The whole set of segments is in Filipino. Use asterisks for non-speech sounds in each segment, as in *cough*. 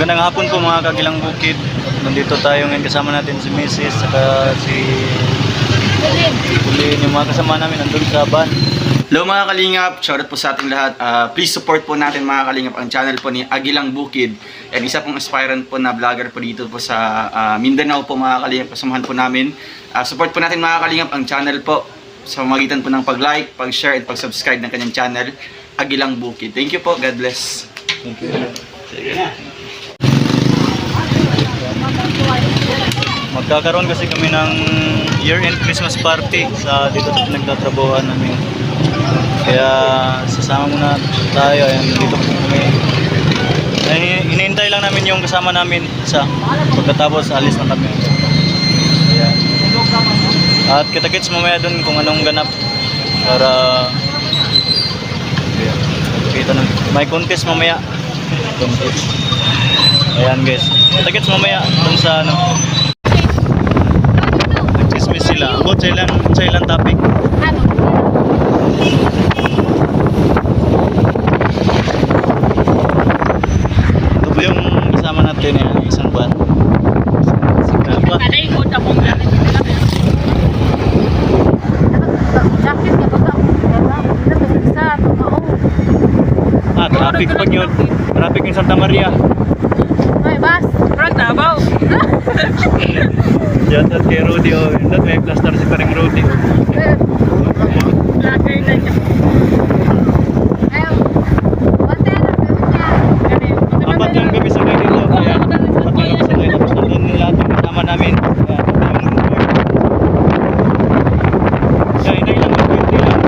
Magandang hapon po mga kagilang bukid. Nandito tayo ngayon kasama natin si Mrs. saka si Kulin. Yung mga kasama namin nandun sa van. Hello mga kalingap, shoutout po sa ating lahat. Ah, please support po natin mga kalingap ang channel po ni Agilang Bukid. And isa pong aspirant po na vlogger po dito po sa ah, Mindanao po mga kalingap. Kasamahan po namin. Ah, support po natin mga kalingap ang channel po sa magitan po ng pag-like, pag-share, at pag-subscribe ng kanyang channel, Agilang Bukid. Thank you po. God bless. Thank you. Magkakaroon kasi kami ng year-end Christmas party sa dito sa pinagtatrabuhan namin. Kaya sasama muna tayo. Ayan, dito kami. Ay, hinihintay lang namin yung kasama namin sa pagkatapos alis na kami. Ayan. At kita-kits mamaya dun kung anong ganap para. Kita na. May contest mamaya. Contest. Ayan guys. Kita-kits mamaya dun sa ano. Sila. About sa ilang, sa ilang topic. Ano? Ito po yung kasama natin yan. Isang tumao. Ah, traffic pa yun. Traffic yung Santa Maria. May bus. Front Davao. Yan at kay Rudy. Oh. Yan may plaster si paring Rudy. Lager na niya. Ayaw. Bante na niya. Apat lang kami sa dito. Ayan. Apat lang kami sa dito. Tapos nandun yung lahat yung kasama namin. Ayan. Yung report. Kaya hinay lang. Hinay lang.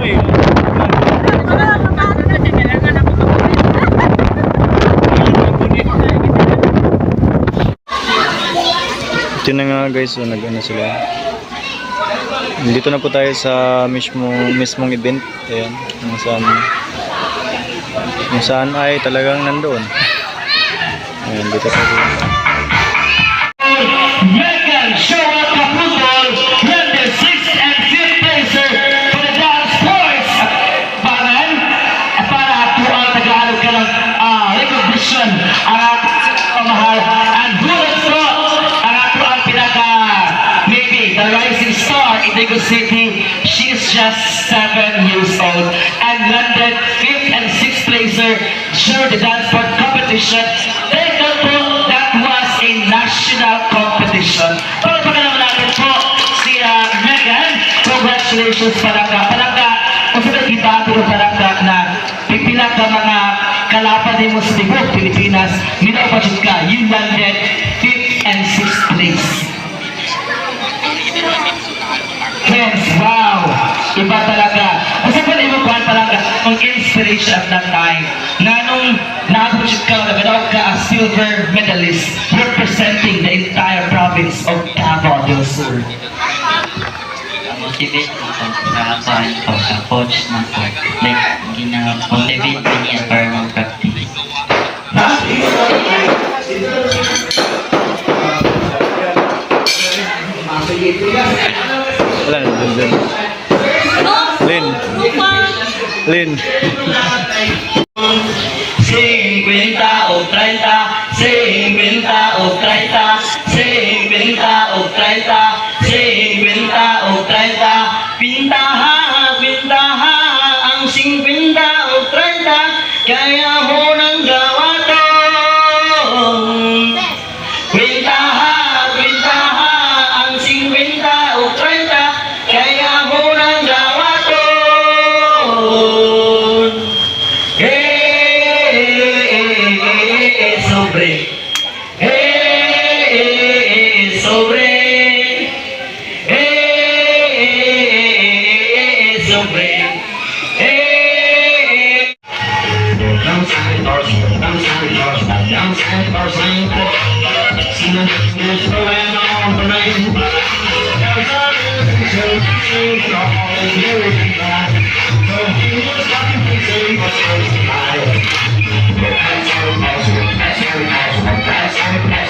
Uy. Ito na nga guys, so nag-ano sila. Dito na po tayo sa mismo mismong event. Ayan, kung saan kung saan ay talagang nandoon. Ayan, dito sa Dago City. She's just seven years old and landed fifth and sixth placer during the dance board competition. Take note po, that was a national competition. Palagpakan naman natin po si uh, Megan. Congratulations palangga. Palangga, kung sa kita pero palangga na pipila ka mga kalapan ni mo sa Pilipinas, minapasyon ka, you landed 5th and 6th place. Wow! Iba talaga. Kasi pa mo talaga ang inspiration at that time na nung ka, nagadaw ka silver medalist representing the entire province of Davao del Sur. na? Wala na, dun, dun. Lin. Lin. 50 o 30, 50 o 30, 50 o 30, 50 o 30, pintaha, pintaha, ang 50 o 30, kaya mo sobre. Eh, eh, eh, sobre. Eh, eh, eh, eh, sobre. Eh,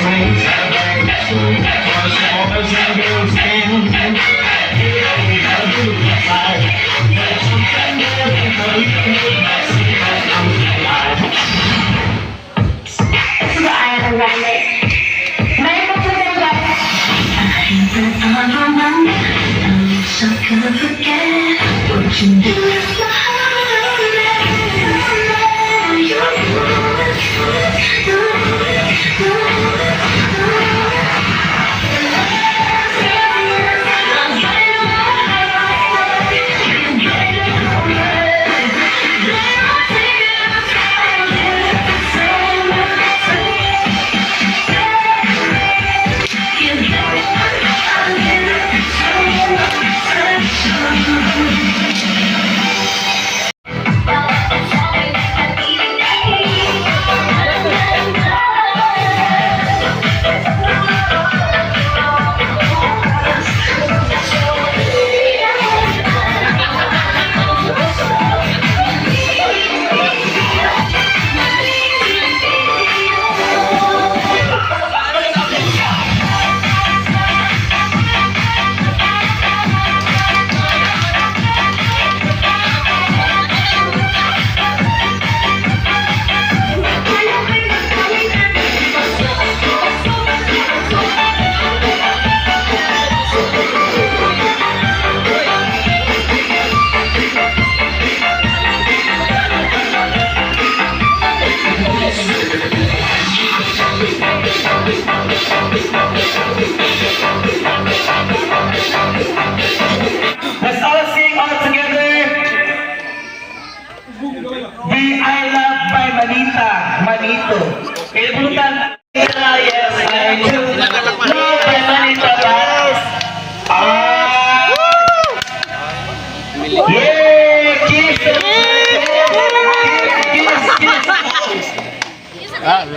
train. So I saw those angels standing. Here we are, blue flag. There's something my city comes I'm so good forget what you do.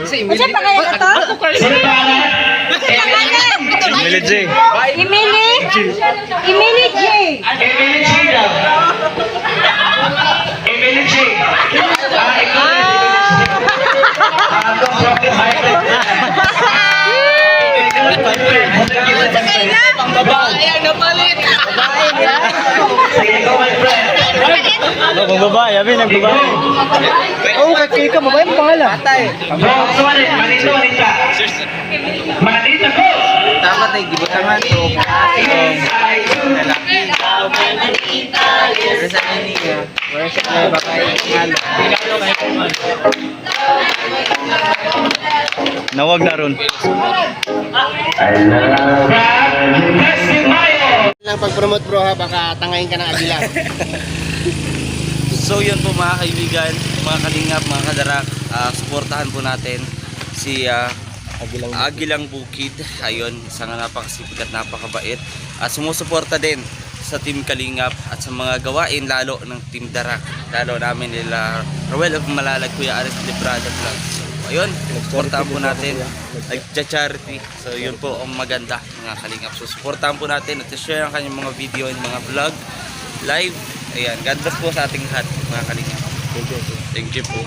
Kasi pa kayo na to? Emily J. Emily? Emily J. Emily G daw. Emily G. Ah, kung babae, abi, nagbabae. Oh, kay ka, babae mo pangalan. Sorry, manito, manita. Manita ko. Dapat ay gibutangan to. Yes, I do. Pero sa Nawag na ron. Lang pag-promote bro ha, baka tangayin ka ng agila. *laughs* So yun po mga kaibigan, mga kalingap, mga kadarak, ah, suportahan po natin si ah, Agilang, Bukid. Ayun, isang napakasipag at napakabait. At sumusuporta din sa Team Kalingap at sa mga gawain lalo ng Team Darak. Lalo namin nila Roel of Malalag, Kuya Aris Librada Vlog. Ayun, suportahan po natin. Nag-charity. So yun po ang maganda mga kalingap. So suportahan po natin at share ang kanyang mga video and mga vlog live. Ayan, God bless po sa ating lahat mga kalingap. Thank you po.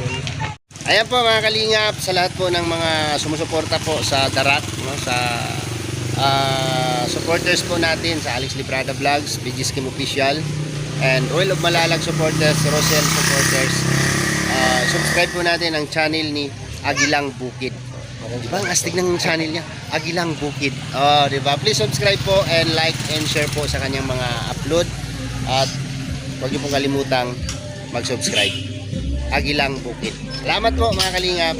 Ayan po mga kalingap, sa lahat po ng mga sumusuporta po sa Darat, no, sa ah, supporters po natin sa Alex Librada Vlogs, BG Skim Official, and Royal of Malalag supporters, Rosel supporters. Ah, subscribe po natin ang channel ni Agilang Bukid. Di ba? Ang astig ng channel niya. Agilang Bukid. Oh, di ba? Please subscribe po and like and share po sa kanyang mga upload. At huwag niyo pong kalimutang mag-subscribe. Agilang Bukid. Salamat po mga kalingap.